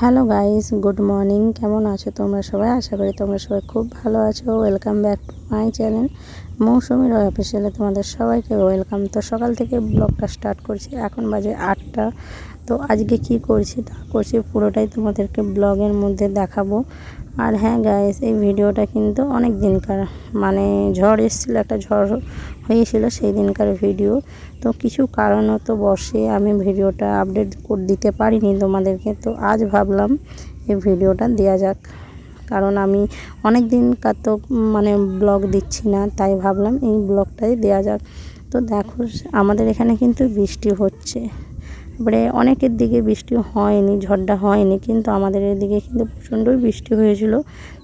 Hello guys good morning কেমন আছো তোমরা সবাই? আশা করি তোমরা সবাই খুব ভালো আছো। Welcome back to my channel মৌসুমীর অফিসিয়ালে তোমাদের সবাইকে ওয়েলকাম তো সকাল থেকে ব্লগটা স্টার্ট করছি। এখন বাজে আটটা। তো আজকে কি করছি তা করছি পুরোটাই তোমাদেরকে ব্লগের মধ্যে দেখাবো। আর হ্যাঁ গাইস এই ভিডিওটা কিন্তু অনেক দিনকার মানে ঝড় এসেছিল, একটা ঝড় হয়েছিল সেই দিনকার ভিডিও তো কিছু কারণত বসে আমি ভিডিওটা আপডেট করে, দিতে পারিনি তোমাদেরকে, তো আজ ভাবলাম এই ভিডিওটা দেওয়া যাক। কারণ আমি অনেক দিন তো মানে ব্লগ দিচ্ছি না, তাই ভাবলাম এই ব্লগটাই দেওয়া যাক। তো দেখো, আমাদের এখানে কিন্তু বৃষ্টি হচ্ছে। এবারে অনেকের দিকে বৃষ্টি হয়নি ঝড়টা হয়নি, কিন্তু আমাদের এদিকে কিন্তু প্রচণ্ডই বৃষ্টি হয়েছিল।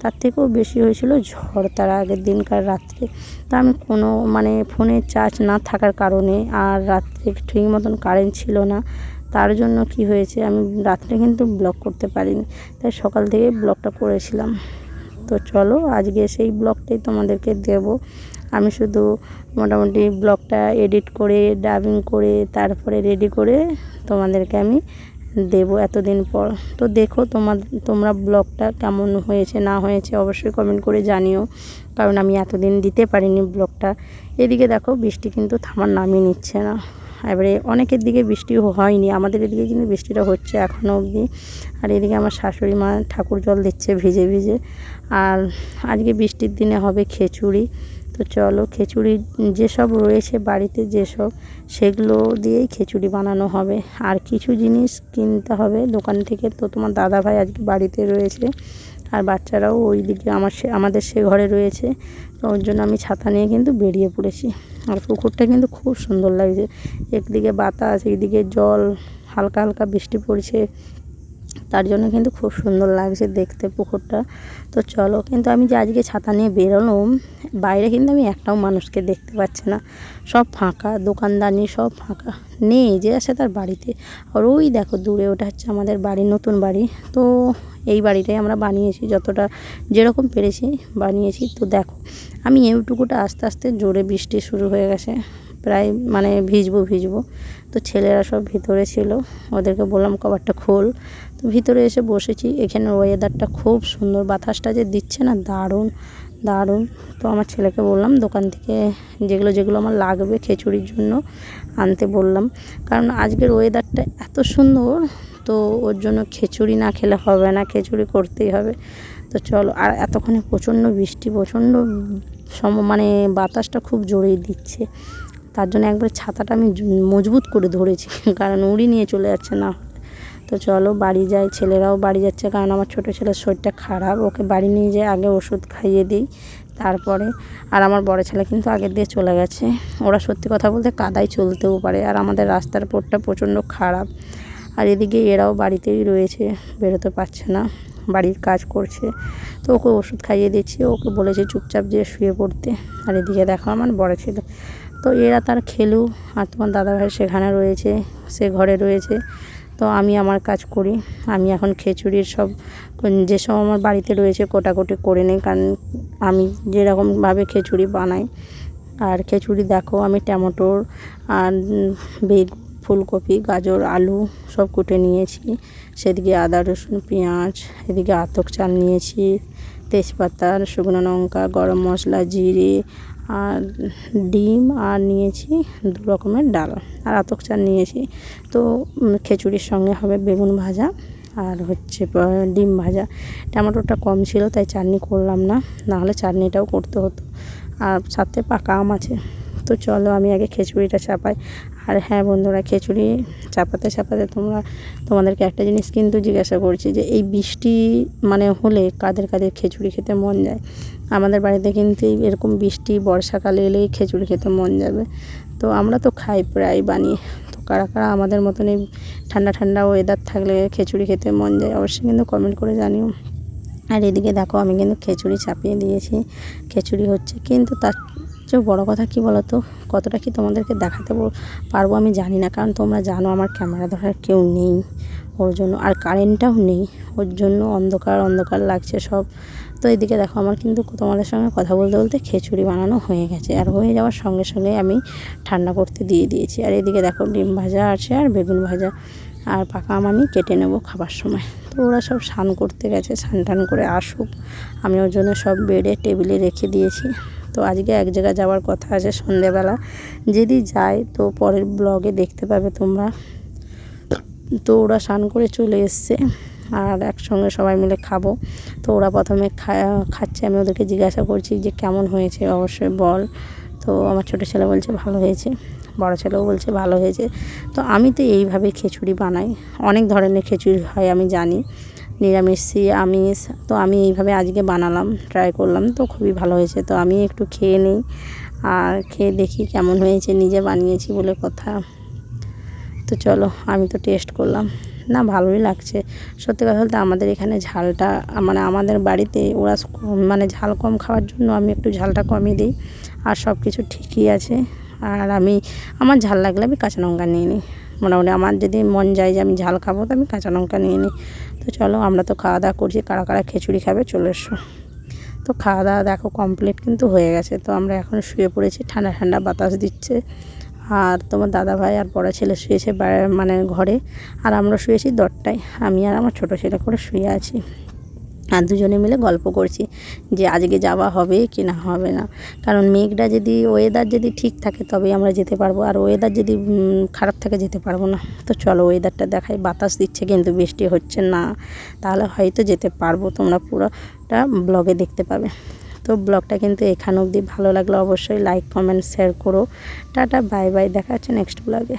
তার থেকেও বেশি হয়েছিল ঝড় তার আগের দিনকার রাত্রে। তা আমি কোনো মানে ফোনে চার্জ না থাকার কারণে আর রাত্রে ঠিক মতন কারেন্ট ছিল না। তার জন্য কি হয়েছে আমি রাত্রে কিন্তু ব্লগ করতে পারিনি। তাই সকাল থেকে ব্লগটা করেছিলাম। তো চলো আজকে সেই ব্লগটাই তোমাদেরকে দেব। আমি শুধু মোটামুটি ব্লগটা এডিট করে ডাবিং করে, তারপরে রেডি করে তোমাদেরকে আমি দেব এতদিন পর। তো দেখো তোমার তোমরা ব্লগটা কেমন হয়েছে, না হয়েছে অবশ্যই কমেন্ট করে জানিও। কারণ আমি এতদিন দিতে পারিনি ব্লগটা। এদিকে দেখো বৃষ্টি কিন্তু থামার নামই নিচ্ছে না। এবারে অনেকের দিকে বৃষ্টি হয়নি, আমাদের এদিকে কিন্তু বৃষ্টিটা হচ্ছে এখনও অবধি। আর এদিকে আমার শাশুড়ি মা ঠাকুর জল দিচ্ছে ভিজে ভিজে। আর আজকে বৃষ্টির দিনে হবে খিচুড়ি। তো চলো খিচুড়ি যেসব রয়েছে বাড়িতে যেসব, সেগুলো দিয়েই খিচুড়ি বানানো হবে। আর কিছু জিনিস কিনতে হবে দোকান থেকে। তো তোমার দাদা ভাই আজকে বাড়িতে রয়েছে, আর বাচ্চারাও ওই দিকে আমার সে, আমাদের সে ঘরে রয়েছে। তো ওর জন্য আমি ছাতা নিয়ে কিন্তু বেরিয়ে পড়েছি। আর পুকুরটা কিন্তু খুব সুন্দর লাগছে। একদিকে বাতাস, একদিকে জল, হালকা হালকা বৃষ্টি পড়ছে। তার জন্য কিন্তু খুব সুন্দর লাগছে দেখতে পুকুরটা। তো চলো কিন্তু আমি যে আজকে ছাতা নিয়ে বেরোলাম, বাইরে কিন্তু আমি একটাও মানুষকে দেখতে পাচ্ছি না। সব ফাঁকা দোকানদানি সব ফাঁকা। নেই, যে আছে তার বাড়িতে। আর ওই দেখো দূরে ওটা হচ্ছে আমাদের বাড়ি, নতুন বাড়ি। তো এই বাড়িটাই আমরা বানিয়েছি, যতটা যেরকম পেরেছি বানিয়েছি। তো দেখো, আমি এইটুকুটা আস্তে আস্তে জোরে বৃষ্টি শুরু হয়ে গেছে। প্রায় মানে ভিজবো ভিজবো। তো ছেলেরা সব ভিতরে ছিল। ওদেরকে বললাম, কভারটা খোল। তো ভিতরে এসে বসেছি। এখানে ওয়েদারটা খুব সুন্দর। বাতাসটা যে দিচ্ছে না, দারুণ দারুণ। তো আমার ছেলেকে বললাম, দোকান থেকে যেগুলো যেগুলো আমার লাগবে খিচুড়ির জন্য আনতে বললাম। কারণ আজকের ওয়েদারটা এত সুন্দর, তো ওর জন্য খিচুড়ি না খেলে হবে না, খিচুড়ি করতেই হবে। তো চলো, আর এতক্ষণে প্রচণ্ড বৃষ্টি, প্রচণ্ড সম মানে বাতাসটা খুব জোরেই দিচ্ছে। তার জন্য একবার ছাতাটা আমি মজবুত করে ধরেছি, কারণ উড়ি নিয়ে চলে যাচ্ছে না। তো চলো বাড়ি যাই, ছেলেরাও বাড়ি যাচ্ছে, কারণ আমার ছোটো ছেলের শরীরটা খারাপ, ওকে বাড়ি নিয়ে যেয়ে আগে ওষুধ খাইয়ে দিই, তারপরে আর আমার বড় ছেলে কিন্তু আগের দিয়ে চলে গেছে। ওরা সত্যি কথা বলতে কাদায় চলতেও পারে, আর আমাদের রাস্তার পথটা প্রচণ্ড খারাপ। আর এদিকে এরাও বাড়িতেই রয়েছে, বেরোতে পারছে না, বাড়ির কাজ করছে। তো ওকে ওষুধ খাইয়ে দিচ্ছি, ওকে বলেছে চুপচাপ যে শুয়ে পড়তে। আর এদিকে দেখো আমার বড় ছেলে তো এরা তার খেলু আর তোমার দাদাভাই সেখানে রয়েছে, সে ঘরে রয়েছে। তো আমি আমার কাজ করি। আমি এখন খিচুড়ির সব যেসব আমার বাড়িতে রয়েছে কোটাকুটি করে নিই, কারণ আমি যেরকমভাবে খিচুড়ি বানাই। আর খিচুড়ি দেখো, আমি টমেটোর আর বেগুন ফুলকপি, গাজর, আলু সব কুটে নিয়েছি। সেদিকে আদা, রসুন, পেঁয়াজ, এদিকে আতক চাল নিয়েছি। তেজপাতা, শুকনো লঙ্কা, গরম মশলা, জিরে আর ডিম আর নিয়েছি দু রকমের ডাল আর আতক চাল নিয়েছি। তো খিচুড়ির সঙ্গে হবে বেগুন ভাজা আর হচ্ছে ডিম ভাজা। টমেটোটা কম ছিল, তাই চাটনি করলাম না। নাহলে চাটনিটাও করতে হতো। আর সাথে পাকা আম আছে। তো চলো, আমি আগে খিচুড়িটা চাপাই। আর হ্যাঁ বন্ধুরা, খিচুড়ি চাপাতে চাপাতে তোমরা, তোমাদেরকে একটা জিনিস কিন্তু জিজ্ঞাসা করছি যে এই বৃষ্টি মানে হলে কাদের কাদের খিচুড়ি খেতে মন যায়? আমাদের বাড়িতে কিন্তু এরকম বৃষ্টি বর্ষাকালে এলেই খিচুড়ি খেতে মন যাবে। তো আমরা তো খাই প্রায় বানিয়ে তো কারা কারা আমাদের মতন এই ঠান্ডা ঠান্ডা ওয়েদার থাকলে খিচুড়ি খেতে মন যায় অবশ্যই কিন্তু কমেন্ট করে জানিও। আর এদিকে দেখো আমি কিন্তু খিচুড়ি চাপিয়ে দিয়েছি। খিচুড়ি হচ্ছে কিন্তু তার চেয়েও বড়ো কথা কী বলো তো কতটা কি তোমাদেরকে দেখাতে পারব আমি জানি না। কারণ তোমরা জানো আমার ক্যামেরা ধরার কেউ নেই। ওর জন্য আর কারেন্টটাও নেই। ওর জন্য অন্ধকার অন্ধকার লাগছে সব। তো এদিকে দেখো, আমার কিন্তু তোমাদের সঙ্গে কথা বলতে বলতে খিচুড়ি বানানো হয়ে গেছে। আর হয়ে যাওয়ার সঙ্গে সঙ্গে আমি ঠান্ডা করতে দিয়ে দিয়েছি। আর এদিকে দেখো, ডিম ভাজা আছে আর বেগুন ভাজা। আর পাকা আম আমি কেটে নেব খাবার সময়। তো ওরা সব স্নান করতে গেছে, স্নান টান করে আসুক। আমি ওর জন্য সব বেডে, টেবিলে রেখে দিয়েছি। তো আজকে এক জায়গায় যাওয়ার কথা আছে সন্ধেবেলা। যদি যায়, তো পরের ব্লগে দেখতে পাবে তোমরা। তো ওরা স্নান করে চলে এসছে, আর একসঙ্গে সবাই মিলে খাব। তো ওরা প্রথমে খাচ্ছে, আমি ওদেরকে জিজ্ঞাসা করছি যে কেমন হয়েছে, অবশ্যই বল। তো আমার ছোটো ছেলে বলছে, ভালো হয়েছে। বড়ো ছেলেও বলছে, ভালো হয়েছে। তো আমি তো এইভাবে খিচুড়ি বানাই। অনেক ধরনের খিচুড়ি হয়, আমি জানি। নিরামিষি আমিষ তো আমি এইভাবে আজকে বানালাম ট্রাই করলাম, তো খুবই ভালো হয়েছে। তো আমি একটু খেয়ে নিই, আর খেয়ে দেখি কেমন হয়েছে, নিজে বানিয়েছি বলে কথা। তো চলো, আমি তো টেস্ট করলাম। না, ভালোই লাগছে। সত্যি কথা বলতে আমাদের এখানে ঝালটা মানে আমাদের বাড়িতে ওরা মানে ঝাল কম খাওয়ার জন্য আমি একটু ঝালটা কমিয়ে দিই। আর সব কিছু ঠিকই আছে। আর আমি, আমার ঝাল লাগলে আমি কাঁচা লঙ্কা নিয়ে নিই। মোটামুটি আমার যদি মন যায় যে আমি ঝাল খাব, তো আমি কাঁচা লঙ্কা নিয়ে নিই। তো চলো আমরা তো খাওয়া দাওয়া করছি, কারা কারা খিচুড়ি খাবে চলে এসো। তো খাওয়া দাওয়া দেখো কমপ্লিট কিন্তু হয়ে গেছে। তো আমরা এখন শুয়ে পড়েছি, ঠান্ডা ঠান্ডা বাতাস দিচ্ছে। আর তোমার দাদা ভাই আর বড়ো ছেলে শুয়েছে মানে ঘরে। আর আমরা শুয়েছি দরটায় আমি আর আমার ছোটো ছেলে করে শুয়ে আছি। আর দুজনে মিলে গল্প করছি। যে আজকে যাওয়া হবে কি না হবে না। কারণ মেঘটা যদি ওয়েদার যদি ঠিক থাকে তবেই আমরা যেতে পারব। আর ওয়েদার যদি খারাপ থাকে যেতে পারব না। তো চলো ওয়েদারটা দেখাই। বাতাস দিচ্ছে কিন্তু বৃষ্টি হচ্ছে না। তাহলে হয়তো যেতে পারব। তোমরা পুরোটা ব্লগে দেখতে পাবে। তো ব্লগটা কিন্তু এখান অবধি ভালো লাগলে। অবশ্যই লাইক কমেন্ট শেয়ার করো। টাটা বাই বাই দেখা হচ্ছে নেক্সট ব্লগে